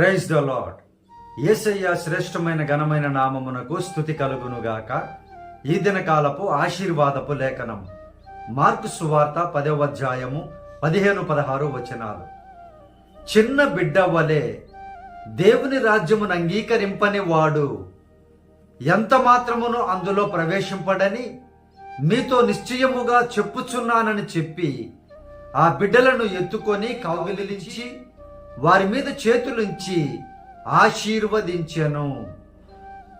Praise the lord యేసయ్య శ్రేష్టమైన ఘనమైన నామమునకు స్థుతి కలుగునుగాక. ఈ దినకాలపు ఆశీర్వాదపు లేఖనం మార్కు సువార్త పదవ అధ్యాయము పదిహేను పదహారు వచనాలు. చిన్న బిడ్డ వలె దేవుని రాజ్యమును అంగీకరింపని వాడు ఎంత మాత్రమును అందులో ప్రవేశింపడని మీతో నిశ్చయముగా చెప్పుచున్నానని చెప్పి ఆ బిడ్డలను ఎత్తుకొని కౌగిలించి వారి మీద చేతులుంచి ఆశీర్వదించెను.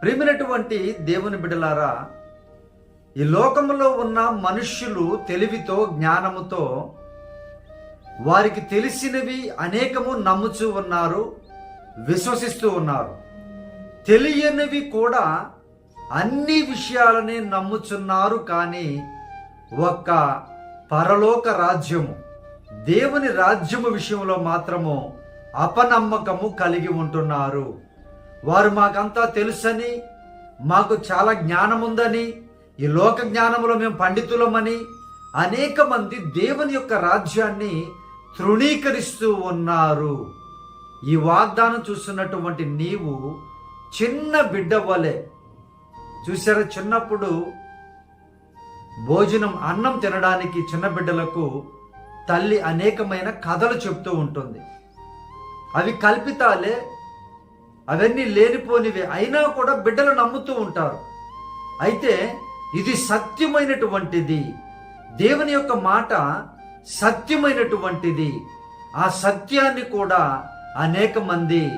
ప్రేమినటువంటి దేవుని బిడలారా ఈ లోకంలో ఉన్న మనుష్యులు తెలివితో జ్ఞానముతో వారికి తెలిసినవి అనేకము నమ్ముచూ ఉన్నారు విశ్వసిస్తూ ఉన్నారు. తెలియనివి కూడా అన్ని విషయాలని నమ్ముచున్నారు కానీ ఒక్క పరలోక రాజ్యము దేవుని రాజ్యము విషయంలో మాత్రము అపనమ్మకము కలిగి ఉంటున్నారు. వారు మాకంతా తెలుసని మాకు చాలా జ్ఞానం ఉందని ఈ లోక జ్ఞానములో మేము పండితులమని అనేక మంది దేవుని యొక్క రాజ్యాన్ని తృణీకరిస్తూ ఉన్నారు. ఈ వాగ్దానం చూస్తున్నటువంటి నీవు చిన్న బిడ్డ వలె చూసారా చిన్నప్పుడు భోజనం అన్నం తినడానికి చిన్న బిడ్డలకు తల్లి అనేకమైన కథలు చెప్తూ ఉంటుంది. అవి కల్పితాలే. అవన్నీ లేనిపోనివే. అయినా కూడా బిడ్డలు నమ్ముతూ ఉంటారు. అయితే ఇది సత్యమైనటువంటిది. దేవుని యొక్క మాట సత్యమైనటువంటిది. ఆ సత్యాన్ని కూడా అనేక మంది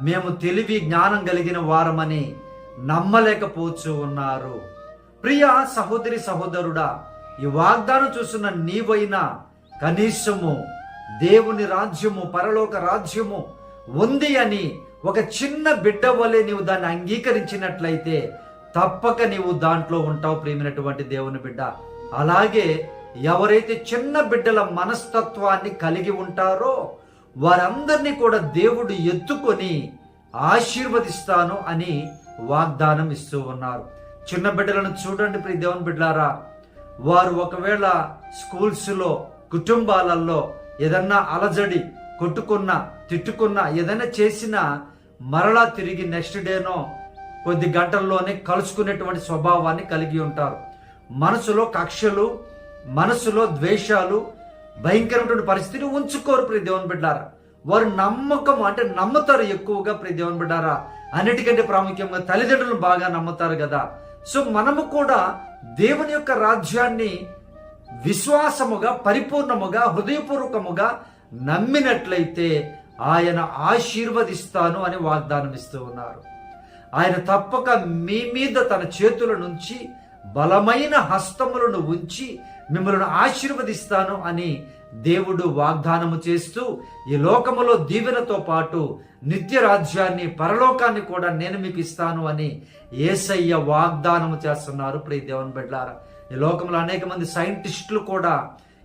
మేము తెలివి జ్ఞానం కలిగిన వారమని నమ్మలేకపోవచ్చు ఉన్నారు. ప్రియ సహోదరి సహోదరుడా ఈ వాగ్దానం చూస్తున్న నీవైనా కనీసము దేవుని రాజ్యము పరలోక రాజ్యము ఉంది అని ఒక చిన్న బిడ్డ వలె నీవు దాన్ని అంగీకరించినట్లయితే తప్పక నీవు దాంట్లో ఉంటావు ప్రేమినటువంటి దేవుని బిడ్డ. అలాగే ఎవరైతే చిన్న బిడ్డల మనస్తత్వాన్ని కలిగి ఉంటారో వారందరినీ కూడా దేవుడు ఎత్తుకొని ఆశీర్వదిస్తాను అని వాగ్దానం ఇస్తూ ఉన్నారు. చిన్న బిడ్డలను చూడండి ప్రియ దేవుని బిడ్డలారా. వారు ఒకవేళ స్కూల్స్లో కుటుంబాలలో ఏదన్నా అలజడి కొట్టుకున్నా తిట్టుకున్నా ఏదైనా చేసినా మరలా తిరిగి నెక్స్ట్ డేనో కొద్ది గంటల్లోనే కలుసుకునేటువంటి స్వభావాన్ని కలిగి ఉంటారు. మనసులో కక్షలు మనసులో ద్వేషాలు భయంకరమైనటువంటి పరిస్థితిని ఉంచుకోరు ప్రియ దేవుని బిడ్డారా. వారు నమ్మకం అంటే నమ్ముతారు ఎక్కువగా ప్రియ దేవుని బిడ్డారా. అన్నిటికంటే ప్రాముఖ్యంగా తల్లిదండ్రులు బాగా నమ్ముతారు కదా. సో మనము కూడా దేవుని యొక్క రాజ్యాన్ని విశ్వాసముగా పరిపూర్ణముగా హృదయపూర్వకముగా నమ్మినట్లయితే ఆయన ఆశీర్వదిస్తాను అని వాగ్దానం ఇస్తూ ఉన్నారు. ఆయన తప్పక మీ మీద తన చేతుల నుంచి బలమైన హస్తములను ఉంచి మిమ్మల్ని ఆశీర్వదిస్తాను అని దేవుడు వాగ్దానము చేస్తూ ఈ లోకములో దీవెనతో పాటు నిత్య రాజ్యాన్ని పరలోకాన్ని కూడా నేను మీకు ఇస్తాను అని ఏసయ్య వాగ్దానము చేస్తున్నారు. ప్రియ దేవుని బిడ్డారా ఈ లోకంలో అనేక మంది సైంటిస్టులు కూడా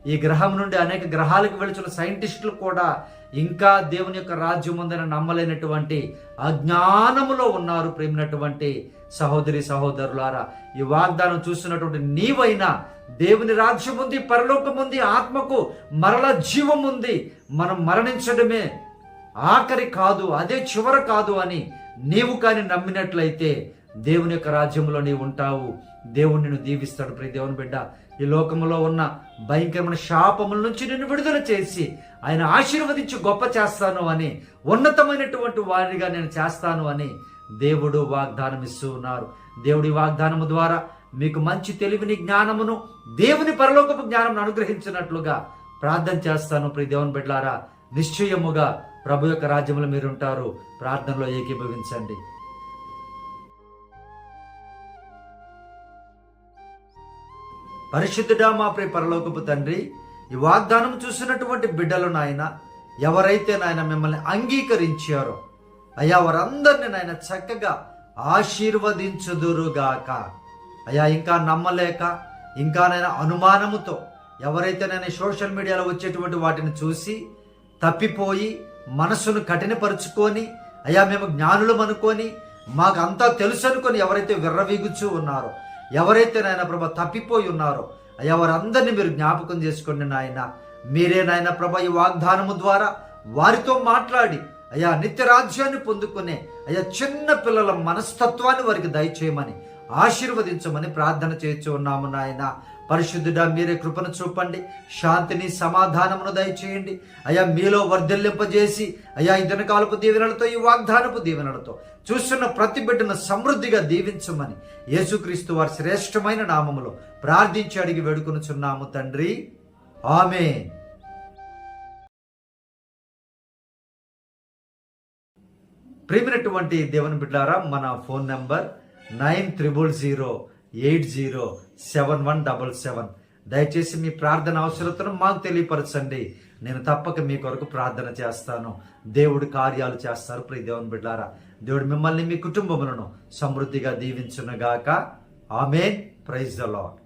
ఈ గ్రహం నుండి అనేక గ్రహాలకు వెళుచున్న సైంటిస్టులు కూడా ఇంకా దేవుని యొక్క రాజ్యం ఉందని నమ్మలేనటువంటి అజ్ఞానములో ఉన్నారు ప్రేమినటువంటి సహోదరి సహోదరులారా. ఈ వాగ్దానం చూస్తున్నటువంటి నీవైనా దేవుని రాజ్యం ఉంది పరలోకం ఉంది ఆత్మకు మరల జీవం ఉంది మనం మరణించడమే ఆఖరి కాదు అదే చివర కాదు అని నీవు కానీ నమ్మినట్లయితే దేవుని యొక్క రాజ్యంలో నీవు ఉంటావు. దేవుడు నిన్ను దీవిస్తాడు ప్రియ దేవుని బిడ్డ. ఈ లోకంలో ఉన్న భయంకరమైన శాపముల నుంచి నిన్ను విడుదల చేసి ఆయన ఆశీర్వదించి గొప్ప చేస్తాను అని ఉన్నతమైనటువంటి వారిగా నేను చేస్తాను అని దేవుడు వాగ్దానం ఇస్తూ ఉన్నారు. దేవుడి వాగ్దానము ద్వారా మీకు మంచి తెలివిని జ్ఞానమును దేవుని పరలోకపు జ్ఞానమును అనుగ్రహించినట్లుగా ప్రార్థన చేస్తాను ప్రియ దేవుని బిడ్లారా నిశ్చయముగా ప్రభు యొక్క రాజ్యంలో మీరుంటారు. ప్రార్థనలో ఏకీభవించండి. పరిశుద్ధుడా మా ప్రియ పరలోకపు తండ్రి ఈ వాగ్దానం చూసినటువంటి బిడ్డలు నాయన ఎవరైతే నాయన మిమ్మల్ని అంగీకరించారో అయ్యా వారందరిని నాయన చక్కగా ఆశీర్వదించుదురుగాక. అయ్యా ఇంకా నమ్మలేక ఇంకా నైనా అనుమానముతో ఎవరైతే నేను సోషల్ మీడియాలో వచ్చేటువంటి వాటిని చూసి తప్పిపోయి మనసును కఠినపరుచుకొని అయ్యా మేము జ్ఞానులం అనుకొని మాకు అంతా తెలుసు అనుకొని ఎవరైతే విర్రవీగుచూ ఉన్నారో ఎవరైతే నాయన ప్రభ తప్పిపోయి ఉన్నారో ఎవరందరినీ మీరు జ్ఞాపకం చేసుకోండి నాయన మీరే నాయన ప్రభ ఈ వాగ్దానము ద్వారా వారితో మాట్లాడి అయ్యా నిత్య రాజ్యాన్ని పొందుకునే అయ్యా చిన్న పిల్లల మనస్తత్వాన్ని వారికి దయచేయమని ఆశీర్వదించమని ప్రార్థన చేయొచ్చు ఉన్నాము నాయన. పరిశుద్ధుడ మీరే కృపను చూపండి. శాంతిని సమాధానమును దయచేయండి. అయ్యా మీలో వర్ధిల్లింపజేసి అయ్యా ఈ దినకాలపు దీవెనలతో ఈ వాగ్దానపు దీవెనలతో చూస్తున్న ప్రతి బిడ్డను సమృద్ధిగా దీవించమని యేసుక్రీస్తు వారి శ్రేష్టమైన నామములో ప్రార్థించి అడిగి వేడుకొనుచున్నాము తండ్రి. ఆమె ప్రేమినటువంటి దేవుని బిడ్డారా మన phone number nine triple zero eight zero seven one double seven. దయచేసి మీ ప్రార్థన అవసరతను మాకు తెలియపరచండి. నేను తప్పక మీ కొరకు ప్రార్థన చేస్తాను. దేవుడు కార్యాలు చేస్తారు. ప్రియ దేవుని బిడ్డారా దేవుడు మిమ్మల్ని మీ కుటుంబములను సమృద్ధిగా దీవించునుగాక. ఆమెన్. Praise the lord